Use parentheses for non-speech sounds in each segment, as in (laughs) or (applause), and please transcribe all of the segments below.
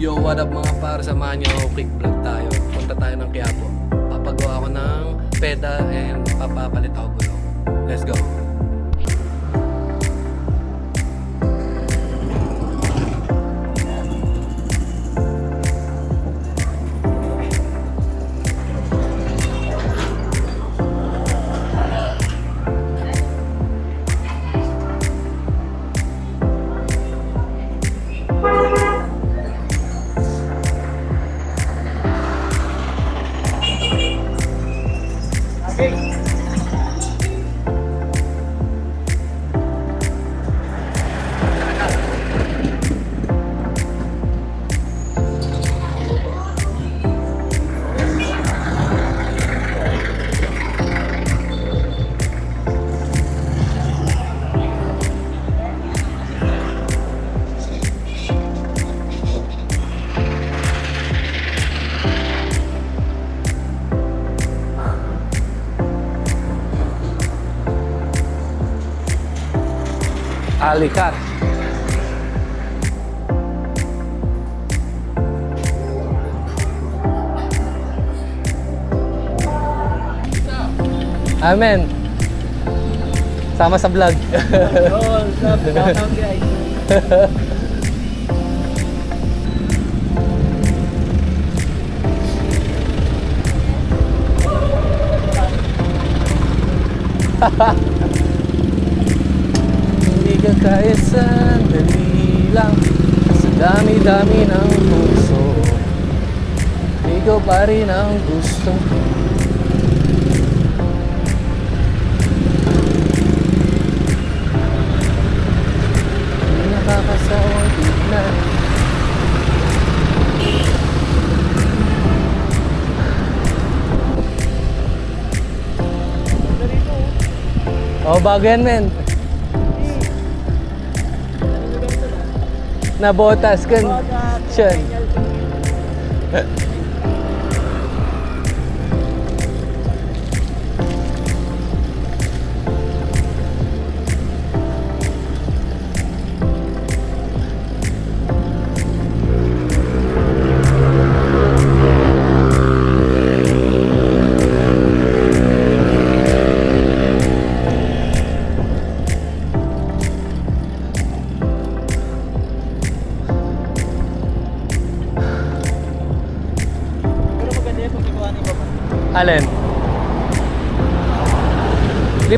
Yo, what up mga par? Samahan niyo ako, quick vlog tayo. Punta tayo ng Quiapo. Papagawa ko ng peda and papapalit ako gulong. Let's go. Alikat. Amen. Sama sa vlog. Oh, (laughs) stop. (laughs) Welcome guys. Hindi ka kaya sandali lang Sa dami-dami ng puso Ikaw pa rin ang gusto nakakasawang tignan Oh, bago men. Nabotas kan. Siyan.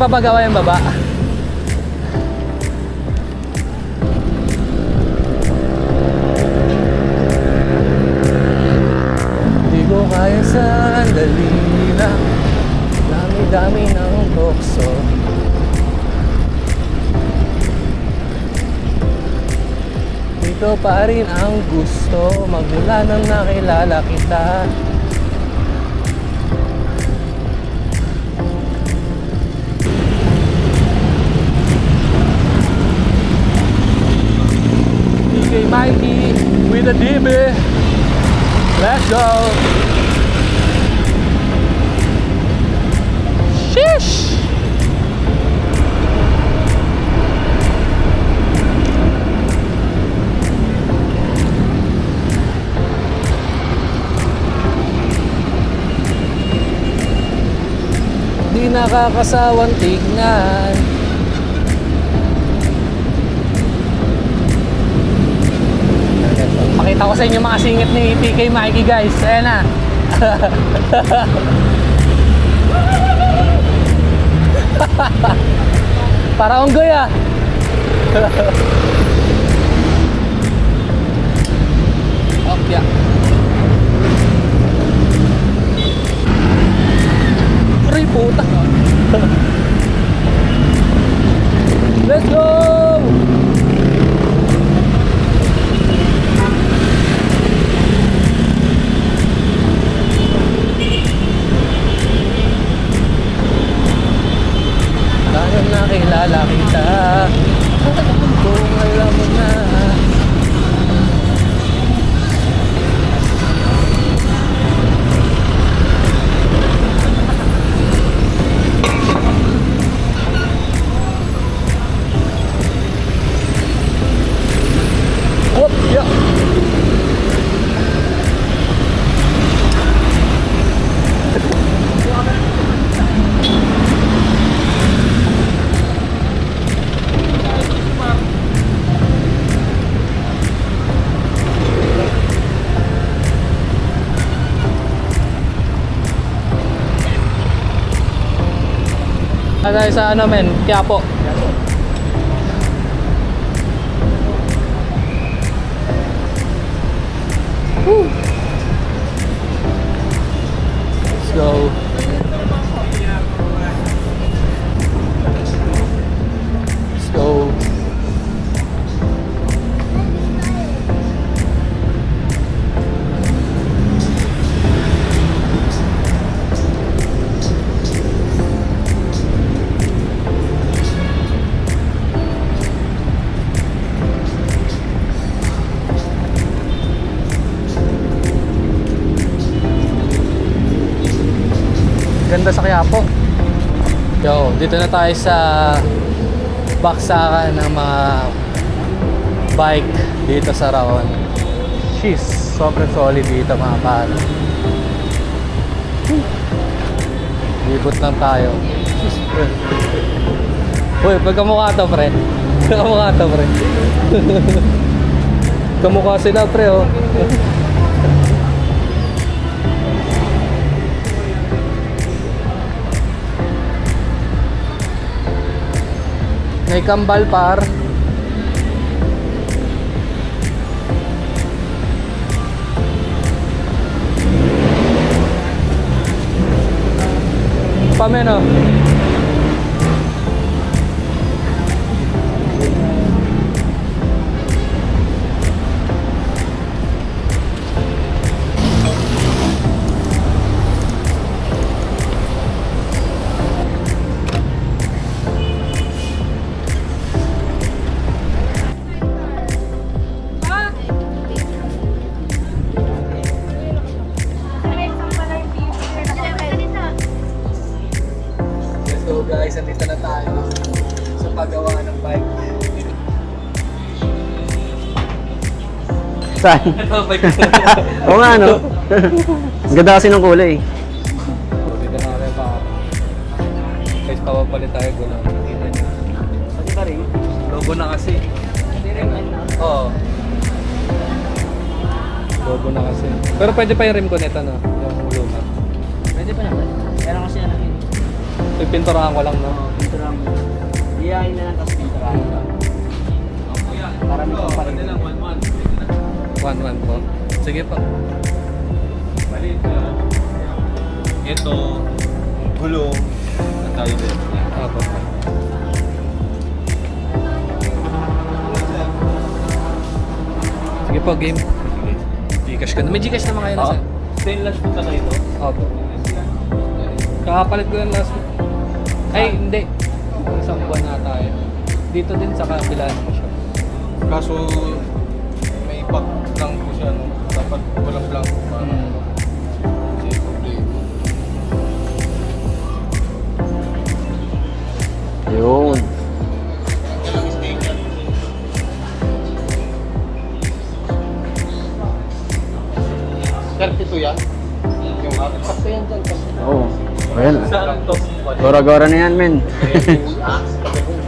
Di pa ba gawa yung baba? Di ko kaya sandali lang Dami-dami ng tukso. Ito pa rin ang gusto. Magmula nang nakilala kita Mikey with a DB. Let's go. Sheesh. Di nakakasawang tignan Pakita ko sa inyo mga singit ni TK Mikey guys. Ayan na. (laughs) Para unggoy ah. Okay. Aray puta. (laughs) Let's go! Tayo sa ano men, Quiapo. Woo. Let's go. Quiapo. Yo, dito na tayo sa baksakan ng mga bike dito sa Raon. Sheesh, sobrang solid dito mga pare. Libot lang tayo. Pre. Uy, pagkamukha to, pre. (laughs) Pagkamukha to, pre. (laughs) Kamukha sila, pre, oh. (laughs) May kambal par. Pameno. Saan? (laughs) Oo nga, no? Ang ganda kasi ng kulay. Dito na rin pa. Guys, papapalit tayo. Kita niyo. Pati ba rin? Logo na kasi. Oo. Logo na kasi. Pero pwede pa yung rim ko nito, no? Yung luma. Pwede pa naman. Lang kasi ano yun. Pipinturahan ko lang, no? Oh, pinturang. Iyain na lang tapos pinturang ka. Para may kumparin. 1-1 po. Sige po. Maliit na. Ito, gulong, at tayo din. Opo. Sige po, game. Gcash ka na. May Gcash naman kayo na Ah, sir. stainless po talaga ito. Opo. Kakapalit ko lang last Ay, hindi. Isang buwan na tayo. Dito din sa kabila naman siya. Kaso, may pack lang po siya. No? Dapat walang blanco pa. Hmm. Kasi problema. Yun. Sir, ito yan? Yung akin. Sakto yan dyan. Oo. Ayan. Saan to? Gora-gora na yan, men. (laughs)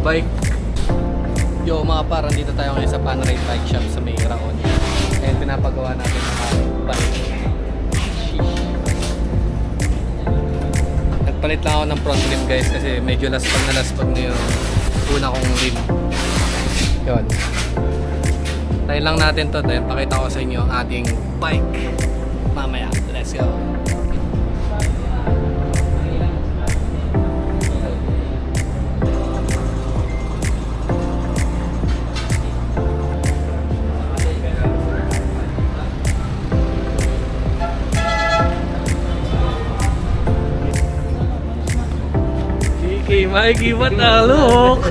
bike. Yo mga par, dito tayo ngayon sa Panerai Bike Shop sa May Raon. And pinapagawa natin ang bike. Nagpalit lang ako ng front rim guys kasi medyo laspag na laspag na yung una kong rim. Yun. Tayo lang natin to. Then pakita ko sa inyo ang ating bike. Mamaya, let's go. Mikey, what a look! (laughs)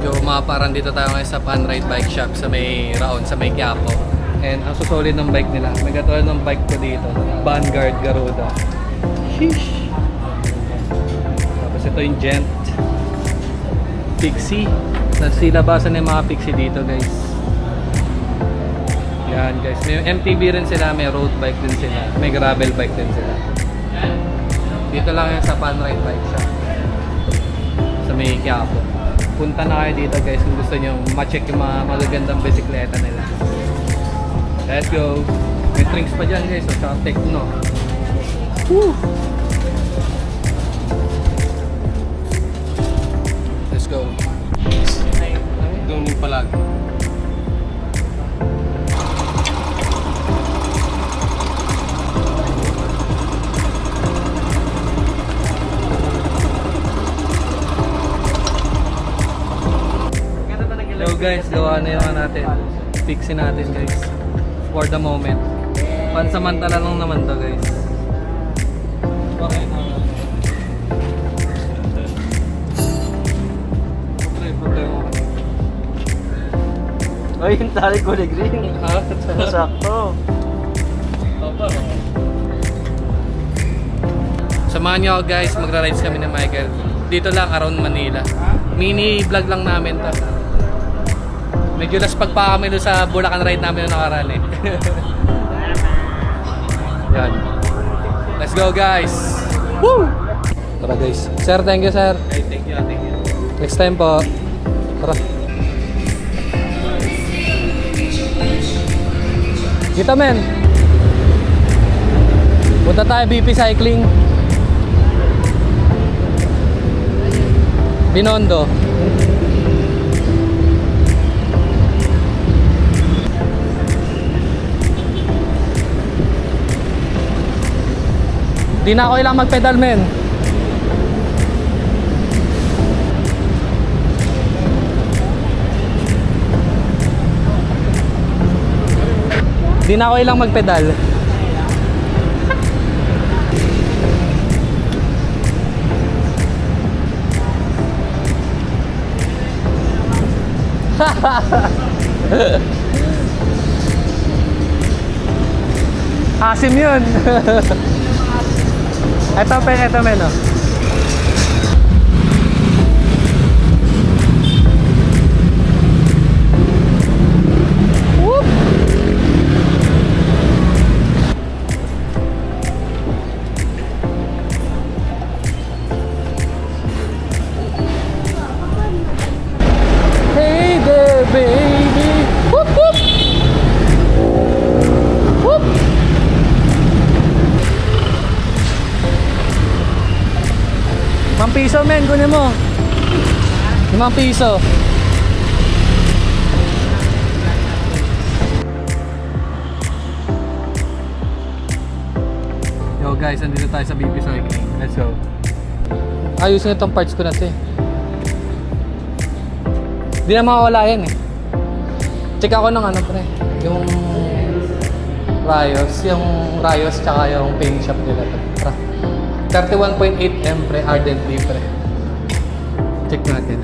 Yo, mga parang dito tayo ngayon sa Panride Bike Shop sa may Raon, sa may Quiapo. And ang susolid ng bike nila, may katulad ng bike ko dito, Vanguard Garuda. Sheesh! Tapos ito yung Gent Pixie. Nasilabasan ng mga Pixie dito guys. Yan guys. May MTB rin sila, may road bike din sila, may gravel bike din sila. Dito lang yan sa Panride Bike Shop. Sa may Quiapo. Punta na kayo dito guys kung gusto nyo ma-check yung mga magagandang bisikleta nila. Let's go! May drinks pa dyan guys, at saka techno. Woo! Let's go. Doon yung palagi. So guys, gawa na yung ano natin. Fixin natin guys. For the moment. Pansamantala lang naman to guys. Okay na. Ay, yung tali ko ni green. Ha? Sakto. Opo. Samahan ako guys, magra-rides kami ni Michael. Dito lang around Manila. Mini vlog lang namin to. Medyo laspag pa kami doon sa Bulacan ride namin noong nakaraan eh. (laughs) Yan. Let's go guys! Woo! Tara guys. Sir, thank you sir. Hey, thank you, thank you. Next time po. Tara. Kita men. Punta tayo BP Cycling. Binondo. Di na ako ilang magpedal men. Di na ako ilang magpedal. (laughs) Asim yun. (laughs) ito pa, ito men oh. Men. Kunin mo. Limang piso. Yo guys, andito tayo sa BP Cycling. Let's go. Ayusin itong parts ko na to eh. Di na mawawala yan eh. Check ako ng ano pre. Yung Rayos. Yung Rayos tsaka yung paint shop nila. Tara. 31.8 M pre. Ardently pre. Check natin.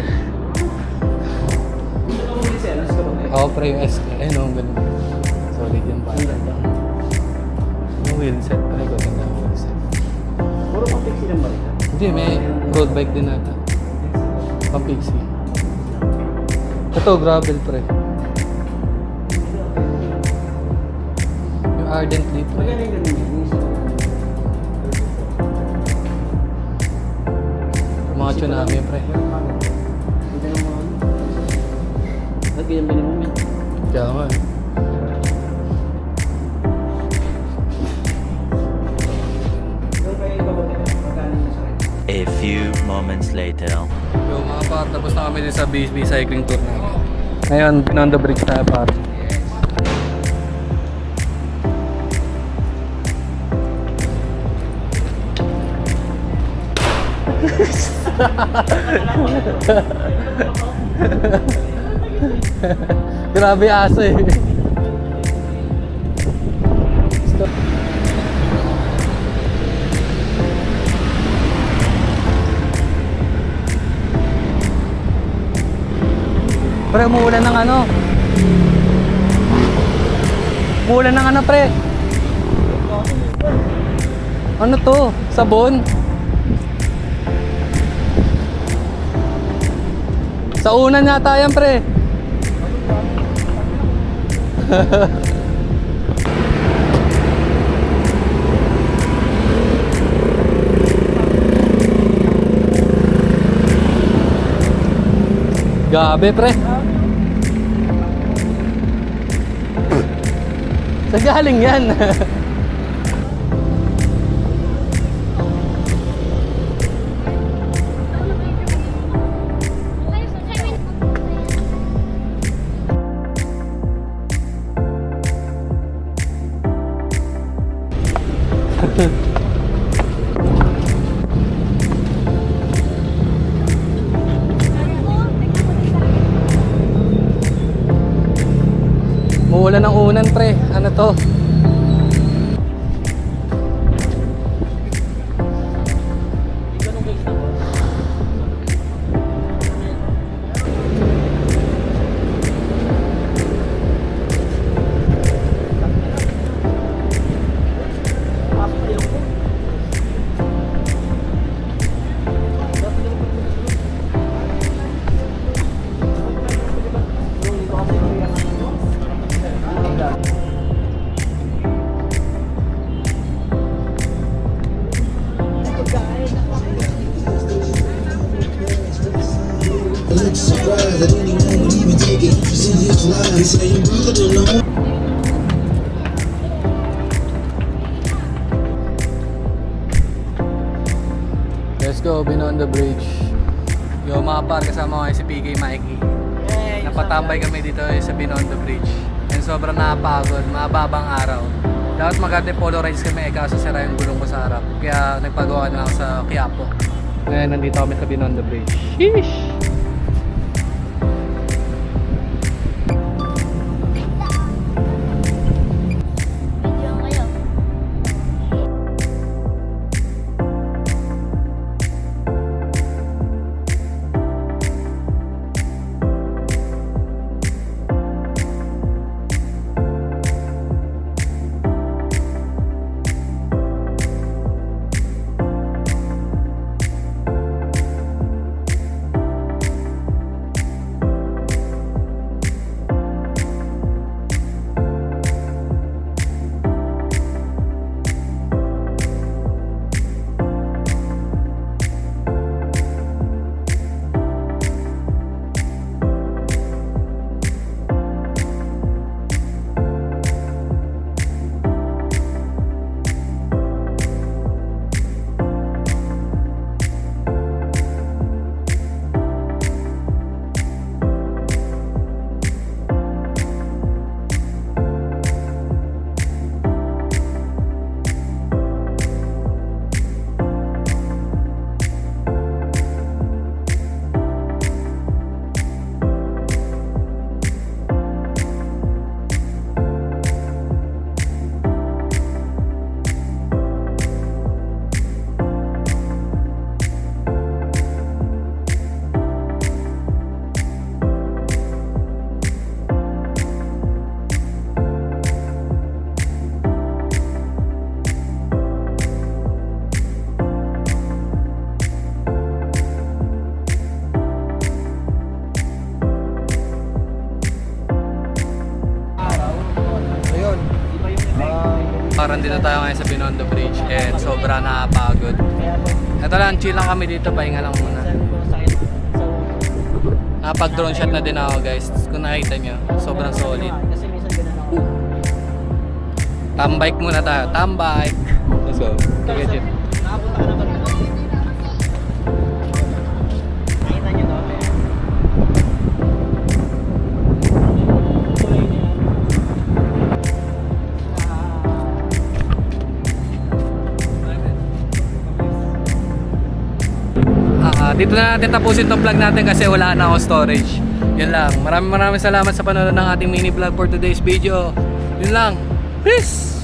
Oo pre yung S. Ayun o, ang ganda. Solid yung pa. Yung wheelset pre. Ganda yung wheelset. Puro pang-fix lang ba rin? Hindi, may road bike din nata. Pang pixie. Ito, gravel pre. Yung ardently pre. Magaling Mga tsunami pre. Ba't ganyan ba naman yun? Kaya nga eh. Yung? A few moments later. Yo mga par, tapos na kami din sa BSB cycling tour namin. Ngayon, Binondo Bridge tayo par. (laughs) Grabe aso eh. Pre, umuulan ng ano? Umuulan ng ano, pre? Ano to? Sabon? Sa unan yata yan, pre. (laughs) Gabi, pre. Sa galing yan. (laughs) Muulan ng unan, pre. Let's go, Beyond the Bridge. Yo mga par, kasama ko si PK Mikey. Napatambay kami dito eh, sa Beyond the Bridge. And sobrang nakapagod, mababang araw. Dapat maganda polarize kami eh, kaso sira yung gulong ko sa harap. Kaya nagpagawa na lang sa Quiapo. Ngayon, nandito kami sa Beyond the Bridge. Sheesh! Tayo ngayon sa Binondo Bridge and sobra nakapagod. Ito lang, chill lang kami dito, pahinga lang muna. Nakapag drone shot na din ako guys. Kung nakita nyo, sobrang solid. Tambike muna tayo, tambike! Let's go. Sige, Jim. Nakapunta dito na natin tapusin tong vlog natin kasi wala na ako storage. Yun lang. Maraming maraming salamat sa panonood ng ating mini vlog for today's video. Yun lang. Peace!